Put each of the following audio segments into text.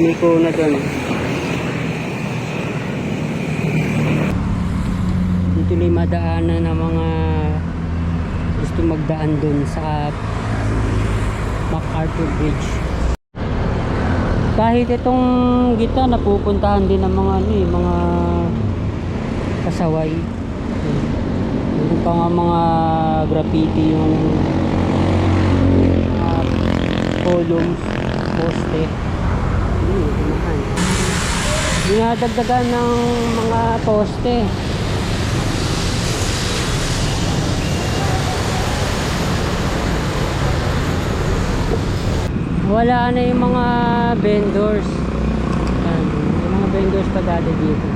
Umiko na doon. Dito yung madaanan ng mga gusto magdaan doon sa MacArthur Bridge. Kahit itong gitna napupuntahan din ng mga ano eh, mga kasaway. Meron pa nga mga graffiti yung mga columns, poste. Hindi, kumahan. Dinadagdagan ng mga poste. Wala na yung mga vendors. Yan, yung mga vendors pa dati dito.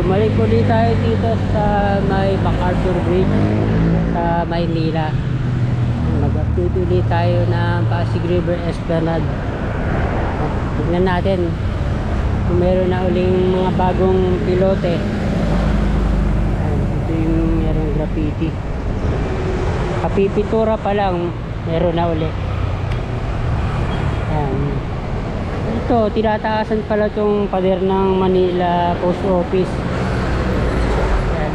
Bumalik ulit tayo dito sa may MacArthur Bridge sa Maynila. Mag-update ulit tayo ng Pasig River Esplanade. Tignan natin kung meron na uling mga bagong pilote. Ayan, ito yung merong graffiti. Kapipitura pa lang, meron na uli. Ayan. Ito, tinataasan pala itong pader ng Manila Post Office. Ayan.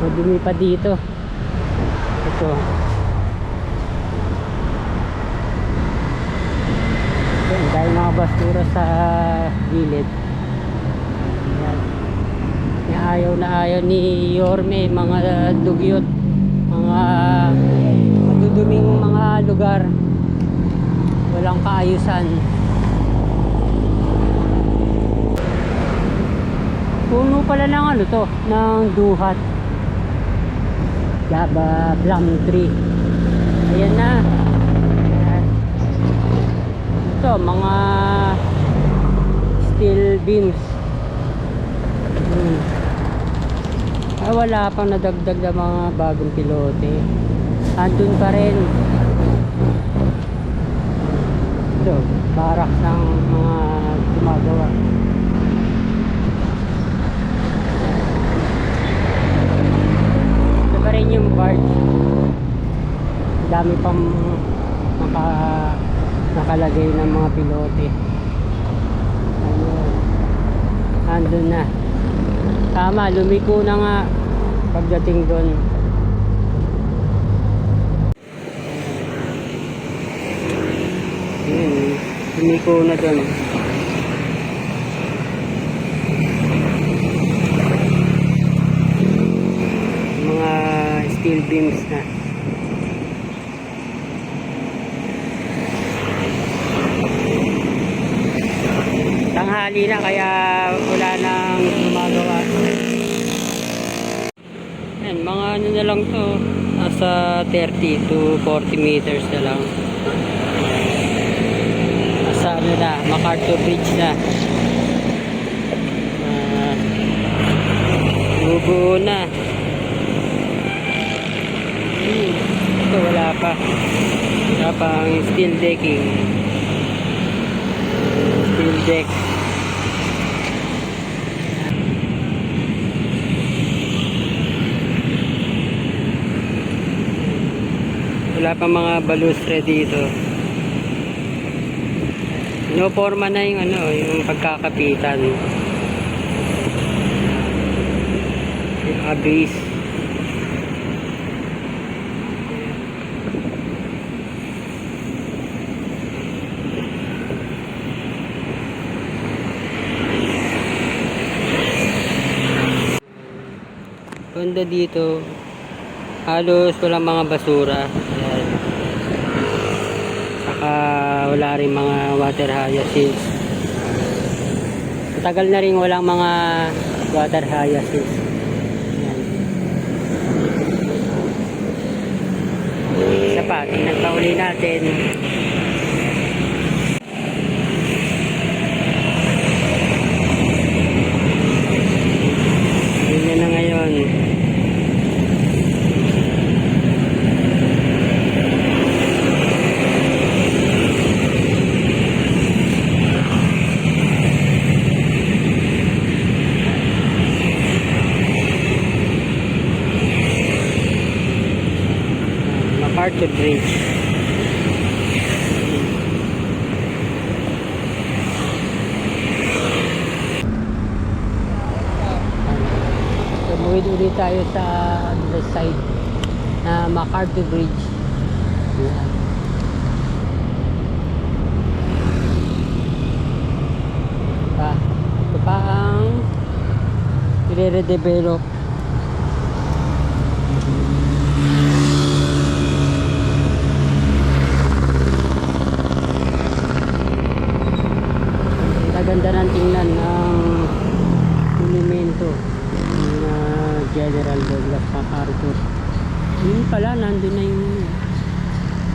Madumi pa dito. Ito. Ayan, dahil mga basura sa gilid. Yung Ayaw na ayaw ni Yorme, mga dugyot, mga maduduming mga lugar. Walang kaayusan. Puno pala ng ano to ng duhat. Java plum tree. Ayan na. Ito mga steel beams hmm. ay wala pang nadagdag na mga bagong pilote andun pa rin ito, barak ng mga gumagawa. Ito pa rin yung barge. Dami pang naka, nakalagay ng mga pilote. Ayun. Andun na. Tama, lumiko na nga pagdating doon. Yun, lumiko na doon. Mga steel beams na. Tanghali na kaya wala nang gumagawa. Yan, mga ano na lang to. Nasa 30 to 40 meters na lang sa ano na, MacArthur Bridge na. Uh, bubuo na. Hmm, ito wala pa. Wala pa ang steel decking. Steel deck. Wala pa mga balustre dito. No forma na yung ano, yung pagkakapitan. Yung abis. Banda dito, halos walang mga basura. Ayan. Saka wala rin mga water hyacinths. Matagal na rin walang mga water hyacinths. Ayan. Isa pa, tingnan pa uli natin. Road Bridge. Tumuwid ulit tayo sa ano, other side na uh, MacArthur Bridge. Ayan. Pa, ito pa ang i-redevelop Kaganda ng tingnan ng monumento ng ah, General Douglas MacArthur. Yun pala, nandun na yung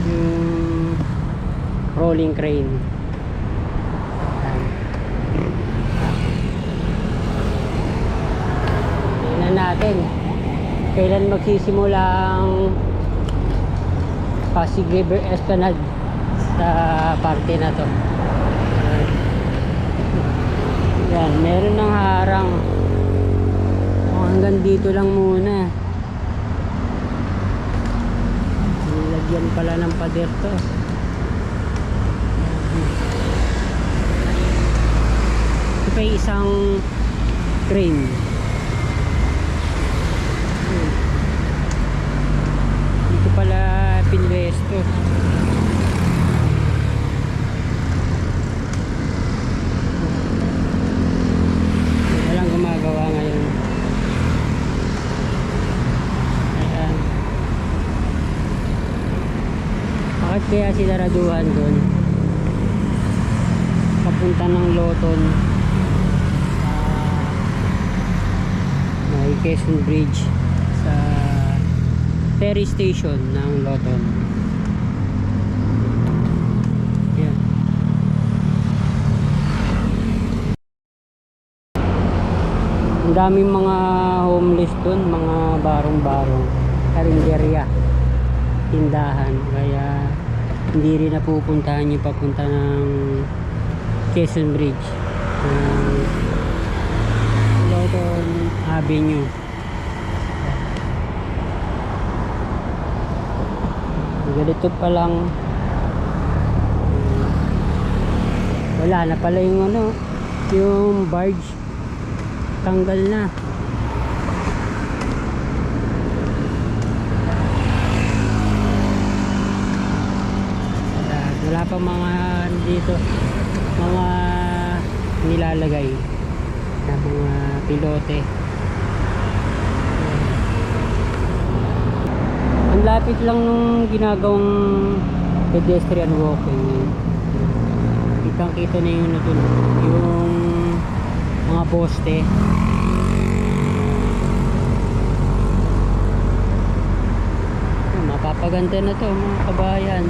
yung rolling crane. Tingnan natin kailan magsisimula ang Pasig River Esplanade sa parte na to. Yan, meron ng harang. O, hanggang dito lang muna. Nilagyan pala ng pader to. Ito pa isang crane. Dito pala pinwesto. Walang gumagawa ngayon. Ayan. Bakit kaya sinaraduhan doon? Papunta ng Loton. May Quezon Bridge sa ferry station ng Loton. Yan. Ang daming mga homeless doon, mga barong-barong, karinderya, tindahan. Hindi rin napupuntahan yung papunta ng Quezon Bridge. ng Loton Avenue. Ganito pa lang wala na pala yung ano yung barge tanggal na wala, wala pa mga dito mga nilalagay na mga pilote. Ang lapit lang nung ginagawang pedestrian walking. Kitang kita na. Yung yung mga poste. Mapapaganda na to mga kabayan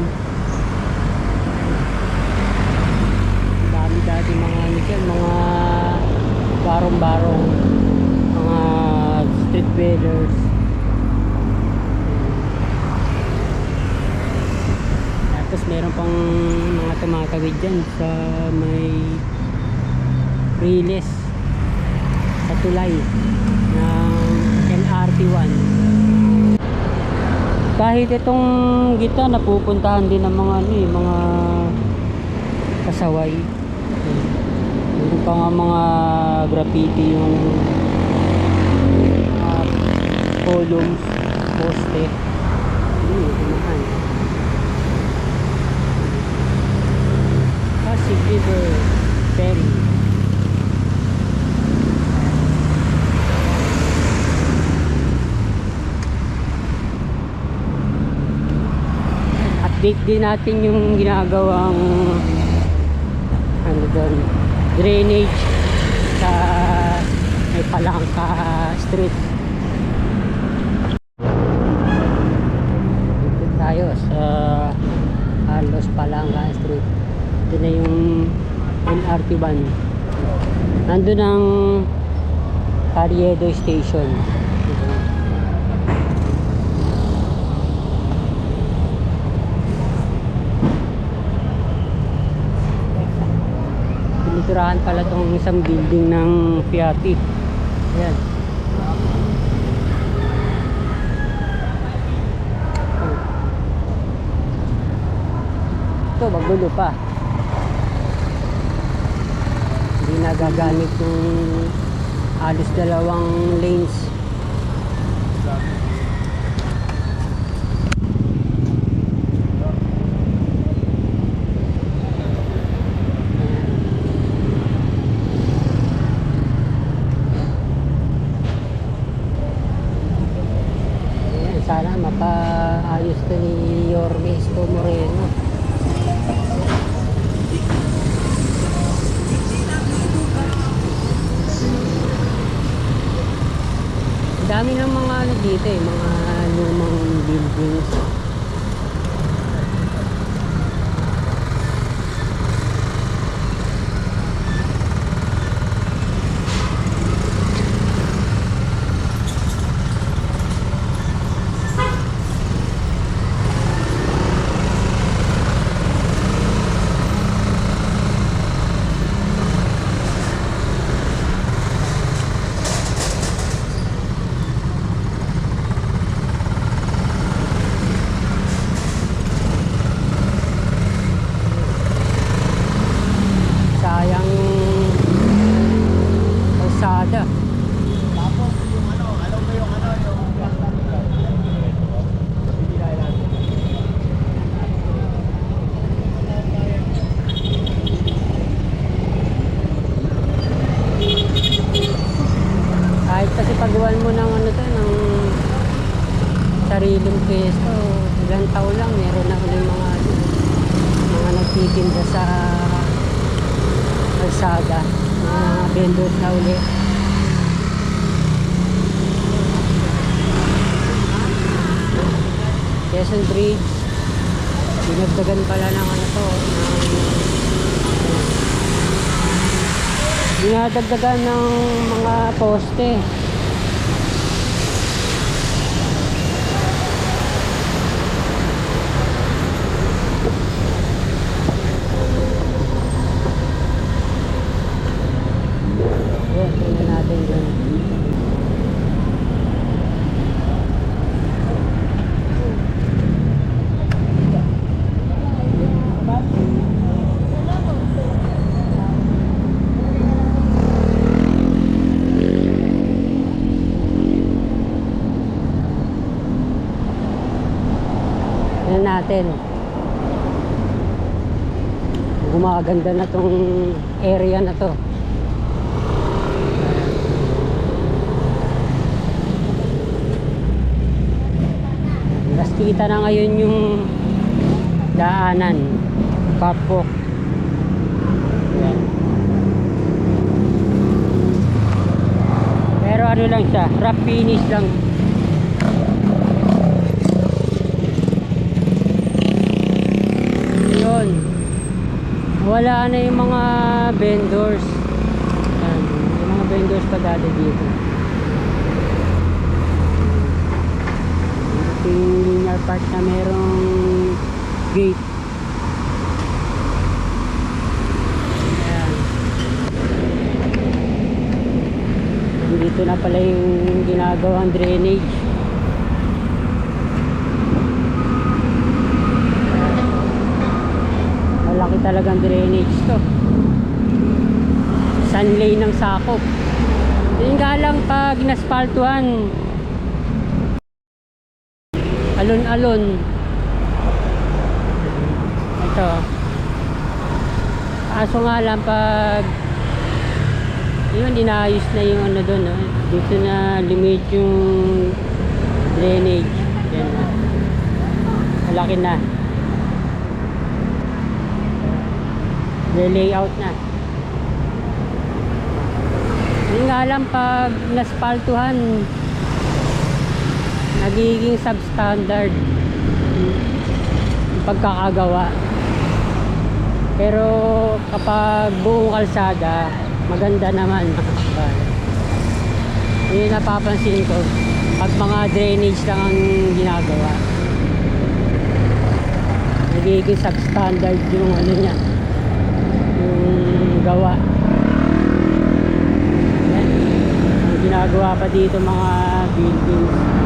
Dati mga dyan, mga barong-barong mga street vendors tapos meron pang mga tumatawid dyan sa may riles sa tulay ng LRT1 kahit itong gitna napupuntahan din ng mga ano eh, mga kasaway meron pa mga graffiti yung mga columns poste. Yun kumahan Pasig River Ferry update din natin yung ginagawang ano doon drainage sa may palangka street. Dito tayo sa Carlos Palangka Street. Ito na yung LRT van. Nandun ang Carriedo Station Tinitirahan pala tong isang building ng Fiati. Ayan. Ito, magulo pa. Hindi nagagamit yung halos dalawang lanes. nakaayos na ni Yorme Escomo mga vendors na uli. Quezon Bridge, dinagdagan pala ng ano to, dinadagdagan ng mga poste. Yan, tingnan natin dyan. Tingnan natin. Gumaganda na tong area na to. Mas kita na ngayon yung daanan. Kapok. Pero ano lang siya, rough finish lang. Yun. Wala na yung mga vendors. Yan. Yung mga vendors pa dati dito. Ito yung linear park na merong gate. Ayan. Dito na pala yung ginagawang drainage. Malaki talagang drainage to. Sunlay ng sakop. Yun nga lang pag naspaltuhan, alon-alon. Ito. Kaso nga lang pag yun, inayos na yung ano doon. No? Dito na limit yung drainage. Yan. Malaki na. Layout na. Yun nga lang pag naspaltuhan, nagiging substandard pagkakagawa. Pero kapag buong kalsada, maganda naman. Yun napapansin ko. Pag mga drainage lang ang ginagawa. Nagiging substandard yung ano niya. Yung gawa. Yan. Ang ginagawa pa dito mga buildings.